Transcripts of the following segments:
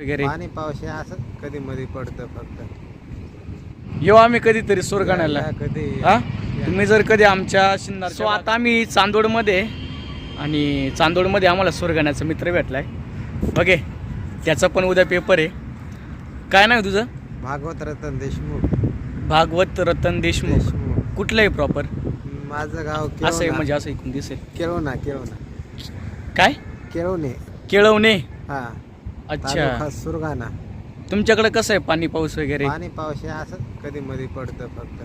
वगैरे. पाणी पाऊस हे असं कधी मध्ये पडतं फक्त. येऊ आम्ही कधीतरी सुरगाण्याला. कधी. हा? तुम्ही जर कधी आमच्या शिन्नर सो आता आम्ही चांदोडमध्ये आणि चांदोडमध्ये आम्हाला सुरगाण्याचा मित्र भेटलाय. ओके त्याचा पण उद्या पेपर आहे. काय नाव आहे तुझं? भागवत रतन देशमुख. भागवत रतन देशमुख. देशमुख. कुठलं आहे प्रॉपर माझं गाव असं आहे. म्हणजे असं ऐकून दिसेल. केळवणा केळवणा. काय? केळवणे. केळवणे. हा. अच्छा. तालुका सुरगाणा. तुमच्याकडे कसं आहे पाणी पाऊस वगैरे? पाणी पाऊस हे असं कधी मध्ये पडतं फक्त.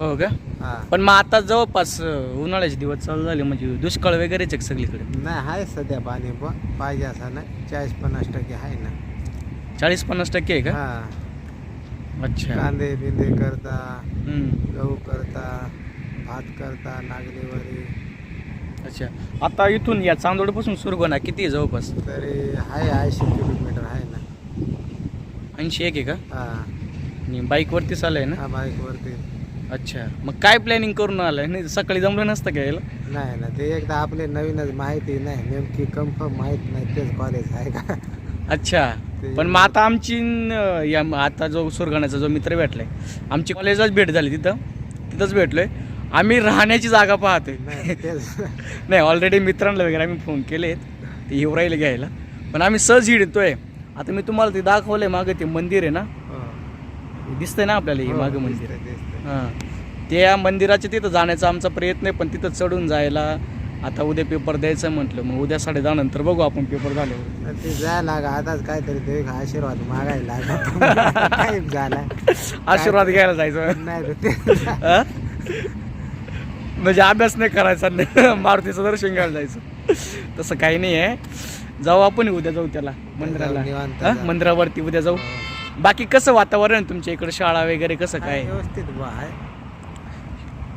हो का? हा. पण मग आता जवळपास अं, उन्हाळ्याचे दिवस चालू झाले म्हणजे दुष्काळ वगैरेच आहे सगळीकडे? नाही आहे सध्या पाणी पण पाहिजे असं नाही. चाळीस पन्नास टक्के आहे ना. चाळीस पन्नास टक्के आहे का? हा. अच्छा. कांदे बिंदे करता हम्म. गहू करता भात करता नागलीवरी. अच्छा. आता इथून या चांदोडपासून सुरू ना किती आहे जवळपास? तरी आहे ऐंशी किलोमीटर आहे ना. ऐंशी एक आहे का? हा. आणि बाईकवरती चालू ना? हा बाईकवरती अच्छा. मग काय प्लॅनिंग करून आलाय? नाही सकाळी जमलं नसतं का यायला? नाही ना ते एकदा आपले नवीनच माहिती नाही नेमकी कन्फर्म माहीत नाही तेच कॉलेज आहे का? अच्छा. ते- पण मग आता आमची न, या आता जो सुरगाण्याचा जो मित्र भेटलाय आमची कॉलेजलाच भेट झाली तिथं. तिथंच भेटलोय. आम्ही राहण्याची जागा पाहतोय. नाही ऑलरेडी मित्रांना वगैरे आम्ही फोन केलेत ते येऊ राहिले घ्यायला. पण आम्ही सहज हिडतोय. आता मी तुम्हाला ते दाखवलंय मागं ते मंदिर आहे ना? दिसतंय ना आपल्याला हे मागं मंदिर दिसतंय, दिसतंय. हां. त्या मंदिराच्या तिथं जाण्याचा आमचा प्रयत्न आहे पण तिथं चढून जायला आता उद्या पेपर द्यायचं म्हटलं. मग उद्या साडे दहा नंतर बघू आपण पेपर झाल्यावर. आणि ते जायला लागा आताच काहीतरी ते आशीर्वाद मागायला लागा झाला. आशीर्वाद घ्यायला जायचं. नाही ते? म्हणजे अभ्यास नाही करायचा नाही मारुतीचं दर्शन घ्यायला जायचं. तसं काही नाही आहे. जाऊ आपण उद्या जाऊ त्याला मंदिराला. हा? मंदिरावरती उद्या जाऊ. बाकी कसं वातावरण आहे तुमच्या इकडे? शाळा वगैरे कसं काय? व्यवस्थित बा आहे.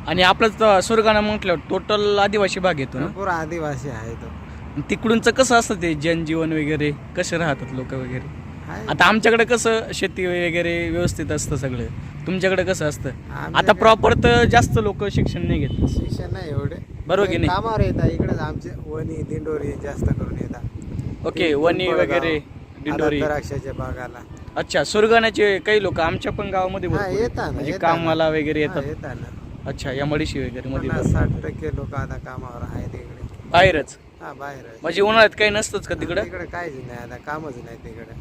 आणि आपलं सुरगाणा म्हटलं टोटल आदिवासी भाग येतो ना? भरपूर आदिवासी आहे तो. तिकडूनचं कसं असतं ते जनजीवन वगैरे? कसे राहतात लोक वगैरे. आता आमच्याकडे कसं शेती वगैरे व्यवस्थित असतं सगळं? तुमच्याकडे कसं असतं? आता प्रॉपर तर जास्त लोक शिक्षण नाही घेत. शिक्षण नाही एवढे. बरोबर की नाही? कामावर येतात इकडेच आमचे वणी दिंडोरी जास्त करून येतात. ओके वणी वगैरे दिंडोरी. द्राक्षाच्या बागाला. अच्छा सुरगाण्याचे काही लोक आमच्या पण गावामध्ये. येतात म्हणजे. कामाला वगैरे येतात. अच्छा या मडीशी वगैरे मध्ये साठ टक्के लोक आता कामावर आहेत इकडे. बाहेरच? हा बाहेर. म्हणजे उन्हाळ्यात काही नसतंच का तिकडं? तिकडे काहीच नाही आता कामच नाही तिकडे.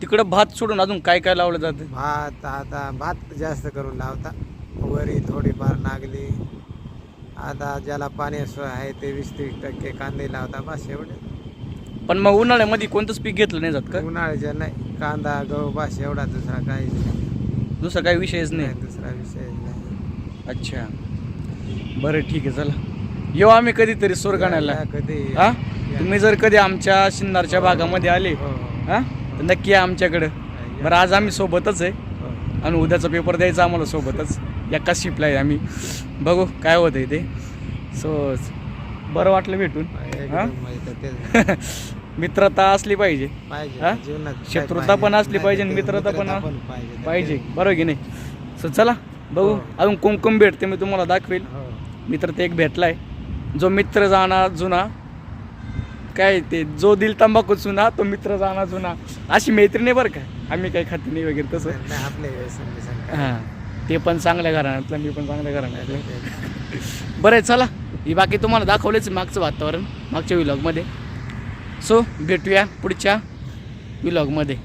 तिकडं भात सोडून अजून काय काय लावलं जातं? भात आता भात जास्त करून लावता. वरी थोडीफार नागली. आता ज्याला पाणी आहे ते वीस तीस टक्के कांदे लावता. बस एवढे. पण मग उन्हाळ्यामध्ये कोणतंच पीक घेतलं नाही जात का? उन्हाळ्याच्या नाही. कांदा गहू बस एवढा दुसरा काहीच नाही. दुसरा काही विषयच नाही. दुसरा विषय नाही. अच्छा. बरं ठीक आहे चला. येऊ आम्ही कधीतरी सुरगाण्याला या कधी. हा. तुम्ही जर कधी आमच्या शिन्नारच्या भागामध्ये आले हो, हो. हा? तर नक्की या आमच्याकडं. बरं आज आम्ही सोबतच आहे. हो. आणि उद्याचा पेपर द्यायचा आम्हाला सोबतच. एकाच शिपला आहे आम्ही. बघू काय होतं आहे ते. सो बरं वाटलं भेटून. तेच मित्रता असली पाहिजे. हा? शत्रुता? पण असली पाहिजे. आणि मित्रता पण पाहिजे. बरोबर की नाही? सो चला बघू. हो. अजून कुंकुम भेटते मी तुम्हाला दाखवेल. हो. मित्र ते एक भेटलाय. जो मित्र जाणार जुना काय ते जो दिल तंबाखू जुना तो मित्र जाणार जुना. अशी मैत्रीण आहे बरं का. आम्ही काही खात नाही वगैरे तसं. नाही. हां. ते पण चांगल्या घराण्यातलं मी पण चांगल्या घराण्यातलं. बरं आहे चला. ही बाकी तुम्हाला दाखवलेच मागचं वातावरण मागच्या विलॉगमध्ये सो भेटूया पुढच्या विलॉगमध्ये